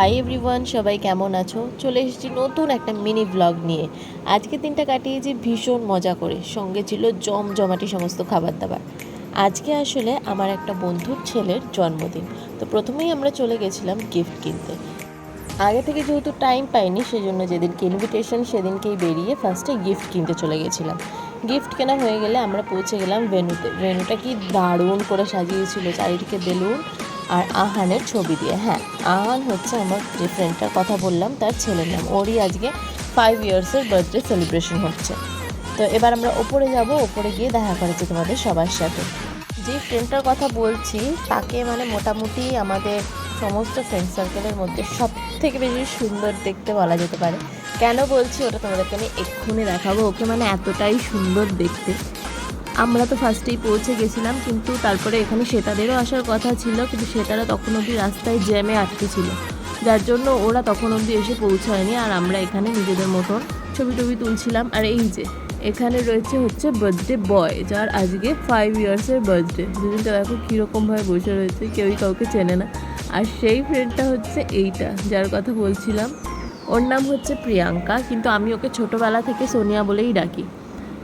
Hi everyone সবাই কেমন আছো? চলে এসেছি নতুন একটা মিনি ব্লগ নিয়ে। আজকে দিনটা কাটিয়েছি ভীষণ মজা করে, সঙ্গে ছিল জমজমাটি সমস্ত খাবার দাবার। আজকে আসলে আমার একটা বন্ধুর ছেলের জন্মদিন, তো প্রথমেই আমরা চলে গেছিলাম গিফট কিনতে। আগে থেকে যেহেতু টাইম পাইনি, সেজন্য যেদিনকে ইনভিটেশন সেদিনকেই বেরিয়ে ফার্স্টে গিফট কিনতে চলে গেছিলাম। গিফট কেনা হয়ে গেলে আমরা পৌঁছে গেলাম ভেনুতে ভেনুটা কি দারুণ করে সাজিয়েছিল, চারিদিকে বেলুন আর আহানের ছবি দিয়ে। হ্যাঁ আহান হচ্ছে আমার যে ফ্রেন্ডটার কথা বললাম, তার ছেলের নাম। ওরই আজকে ফাইভ ইয়ার্সের বার্থডে সেলিব্রেশন হচ্ছে। তো এবার আমরা ওপরে যাব, ওপরে গিয়ে দেখা করেছি তোমাদের সবার সাথে। যে ফ্রেন্ডটার কথা বলছি, তাকে মানে মোটামুটি আমাদের সমস্ত ফ্রেন্ড সার্কেলের মধ্যে সব থেকে বেশি সুন্দর দেখতে বলা যেতে পারে। কেন বলছি, ওটা তোমাদেরকে আমি এক্ষুনি দেখাবো। ওকে মানে এতটাই সুন্দর দেখতে। আমরা তো ফার্স্টেই পৌঁছে গেছিলাম, কিন্তু তারপরে এখানে সেতাদেরও আসার কথা ছিল, কিন্তু সেতারা তখন অবধি রাস্তায় জ্যামে আটকে ছিল। যার জন্য ওরা তখন অবধি এসে পৌঁছায়নি, আর আমরা এখানে নিজেদের মতন ছবি টবি তুলছিলাম। আর এই যে, এখানে রয়েছে হচ্ছে বার্থডে বয় যার আজকে ফাইভ ইয়ার্সের বার্থডে দুজনটা দেখো কীরকমভাবে বসে রয়েছে, কেউই কাউকে চেনে না। আর সেই ফ্রেন্ডটা হচ্ছে এইটা, যার কথা বলছিলাম। ওর নাম হচ্ছে প্রিয়াঙ্কা, কিন্তু আমি ওকে ছোটোবেলা থেকে সোনিয়া বলেই ডাকি।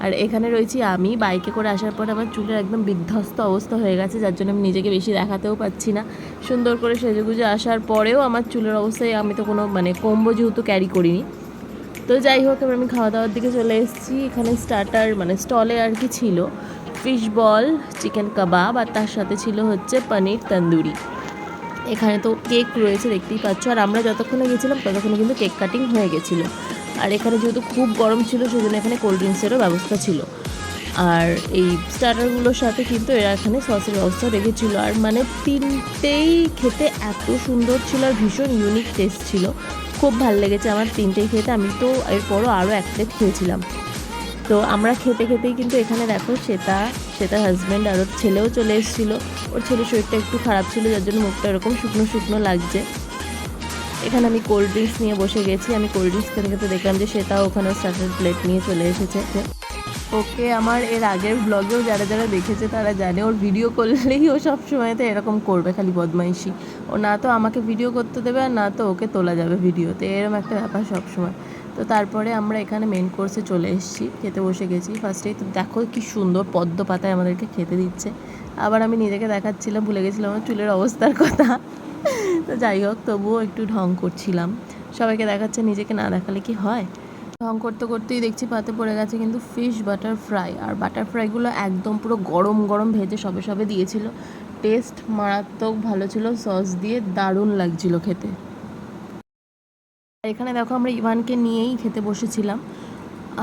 আর এখানে রয়েছি আমি। বাইকে করে আসার পর আমার চুলের একদম বিধ্বস্ত অবস্থা হয়ে গেছে, যার জন্য আমি নিজেকে বেশি দেখাতেও পাচ্ছি না। সুন্দর করে সেজেগুজে আসার পরেও আমার চুলের অবস্থায় আমি তো কোনো মানে কম্বো যেহেতু ক্যারি করিনি। তো যাই হোক, এবার আমি খাওয়া দাওয়ার দিকে চলে এসেছি। এখানে স্টার্টার মানে স্টলে আর কি ছিল। ফিশ বল চিকেন কাবাব আর তার সাথে ছিল হচ্ছে পনির তন্দুরি এখানে তো কেক রয়েছে, দেখতেই পাচ্ছ। আর আমরা যতক্ষণে গেছিলাম, ততক্ষণে কিন্তু কেক কাটিং হয়ে গেছিল। আর এখানে যেহেতু খুব গরম ছিল, সেজন্য এখানে কোল্ড ড্রিঙ্কসেরও ব্যবস্থা ছিল। আর এই স্টার্টারগুলোর সাথে কিন্তু এরা এখানে সসের ব্যবস্থা রেখেছিল। আর মানে তিনটেই খেতে এত সুন্দর ছিল আর ভীষণ ইউনিক টেস্ট ছিল। খুব ভালো লেগেছে আমার তিনটেই খেতে। আমি তো এরপরও আরও এক প্লেট খেয়েছিলাম। তো আমরা খেতে খেতেই কিন্তু এখানে দেখো শ্বেতা, শ্বেতার হাজব্যান্ড আর ওর ছেলেও চলে এসেছিল। ওর ছেলের শরীরটা একটু খারাপ ছিল, যার জন্য মুখটা এরকম শুকনো শুকনো লাগছে। এখানে আমি কোল্ড ড্রিঙ্কস নিয়ে বসে গেছি। আমি কোল্ড ড্রিঙ্কস খেতে দেখলাম যে সেটাও ওখানে স্টার্টার প্লেট নিয়ে চলে এসেছে। ওকে, আমার এর আগের ব্লগেও যারা যারা দেখেছে তারা জানে, ওর ভিডিও করলেই ও সব সময়তে এরকম করবে, খালি বদমাইশি। ও না তো আমাকে ভিডিও করতে দেবে আর না তো ওকে তোলা যাবে ভিডিওতে এরকম একটা ব্যাপার সব সময় তো তারপরে আমরা এখানে মেন কোর্সে চলে এসেছি, খেতে বসে গেছি। ফার্স্টেই তো দেখো কি সুন্দর পদ্ম পাতায় আমাদেরকে খেতে দিচ্ছে। আবার আমি নিজেকে দেখাচ্ছিলাম, ভুলে গেছিলাম আমার চুলের অবস্থার কথা। তো যাই হোক, তবুও একটু ঢং করছিলাম। সবাইকে দেখাচ্ছে, নিজেকে না দেখালে কি হয়? ঢং করতে করতেই দেখছি পাতে পড়ে গেছে কিন্তু ফিশ বাটার ফ্রাই আর বাটার ফ্রাইগুলো একদম পুরো গরম গরম ভেজে সবে সবে দিয়েছিল। টেস্ট মারাত্মক ভালো ছিল সস দিয়ে দারুণ লাগছিল খেতে। এখানে দেখো আমরা ইভানকে নিয়েই খেতে বসেছিলাম।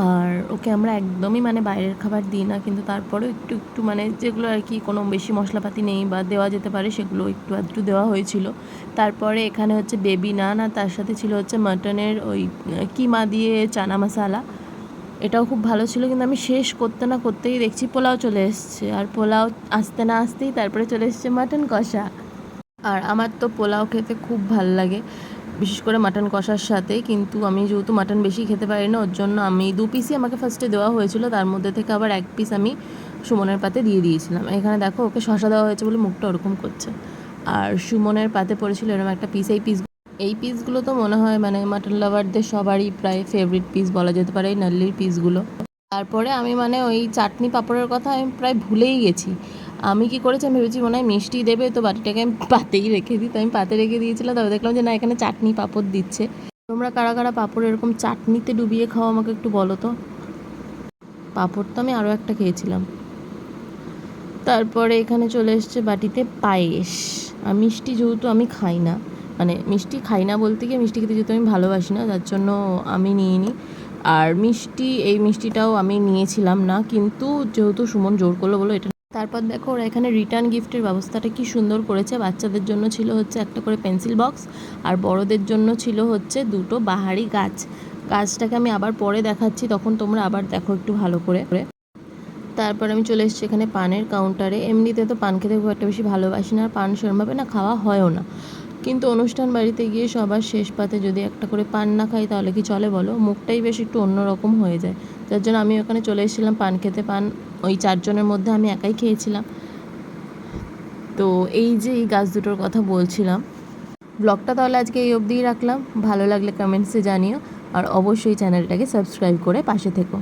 আর ওকে আমরা একদমই মানে বাইরের খাবার দিই না, কিন্তু তারপরেও একটু একটু মানে যেগুলো আর কি কোনো বেশি মশলাপাতি নেই বা দেওয়া যেতে পারে সেগুলো একটু আধটু দেওয়া হয়েছিল। তারপরে এখানে হচ্ছে বেবি নান আর তার সাথে ছিল হচ্ছে মাটনের ওই কিমা দিয়ে চানা মশালা এটাও খুব ভালো ছিল, কিন্তু আমি শেষ করতে না করতেই দেখছি পোলাও চলে এসছে। আর পোলাও আসতে না আসতেই তারপরে চলে এসছে মাটন কষা। আর আমার তো পোলাও খেতে খুব ভালো লাগে। বিশেষ করে মাটন কষার সাথে, কিন্তু আমি যেহেতু মাটন বেশি খেতে পারি না, ওর জন্য আমি দু পিসই আমাকে ফার্স্টে দেওয়া হয়েছিল। তার মধ্যে থেকে আবার এক পিস আমি সুমনের পাতে দিয়ে দিয়েছিলাম। এখানে দেখো, ওকে শশা দেওয়া হয়েছে বলে মুখটা ওরকম করছে। আর সুমনের পাতে পড়েছিল এরকম একটা পিস এই পিস এই পিসগুলো তো মনে হয় মানে মাটন লাভারদের সবারই প্রায় ফেভারিট পিস বলা যেতে পারে, এই নাল্লির পিসগুলো তারপরে আমি মানে ওই চাটনি পাঁপড়ের কথা আমি প্রায় ভুলেই গেছি। আমি কি করেছি? আমি ভেবেছি মনে হয় মিষ্টি দেবে, তো বাটিটাকে আমি পাতেই রেখে দিই। তো আমি পাতে রেখে দিয়েছিলাম তবে দেখলাম যে না, এখানে চাটনি পাঁপড় দিচ্ছে। তোমরা কারা কারা পাঁপড় এরকম চাটনিতে ডুবিয়ে খাও আমাকে একটু বলো তো। পাঁপড় তো আমি আরও একটা খেয়েছিলাম। তারপরে এখানে চলে এসছে বাটিতে পায়েস। আর মিষ্টি যেহেতু আমি খাই না মানে মিষ্টি খাই না বলতে গিয়ে মিষ্টি খেতে যেহেতু আমি ভালোবাসি না যার জন্য আমি নিয়ে নিই আর মিষ্টি, এই মিষ্টিটাও আমি নিয়েছিলাম না, কিন্তু যেহেতু সুমন জোর করল বলো, এটা তারপর দেখো ওরা এখানে রিটার্ন গিফটের ব্যবস্থাটা কি সুন্দর করেছে। বাচ্চাদের জন্য ছিল হচ্ছে একটা করে পেন্সিল বক্স আর বড়দের জন্য ছিল হচ্ছে দুটো বাহারি গাছ। গাছটাকে আমি আবার পরে দেখাচ্ছি, তখন তোমরা আবার দেখো একটু ভালো করে। তারপর আমি চলে এসেছি এখানে পানের কাউন্টারে এমনিতে তো পান খেতে খুব একটা বেশি ভালোবাসি না, আর পান সেরমভাবে না, খাওয়া হয়ও না। কিন্তু অনুষ্ঠান বাড়িতে গিয়ে সবার শেষ পাতে যদি একটা করে পান না খাই, তাহলে কি চলে বলো? মুখটাই বেশ একটু অন্যরকম হয়ে যায়। যার জন্য আমি ওখানে চলে এসেছিলাম পান খেতে। পান ওই চারজনের মধ্যে আমি একাই খেয়েছিলাম। তো এই যে এই গাছ দুটোর কথা বলছিলাম, ব্লগটা তাহলে আজকে এই অবধিই রাখলাম। ভালো লাগলে কমেন্টসে জানিও। আর অবশ্যই চ্যানেলটাকে সাবস্ক্রাইব করে পাশে থেকো।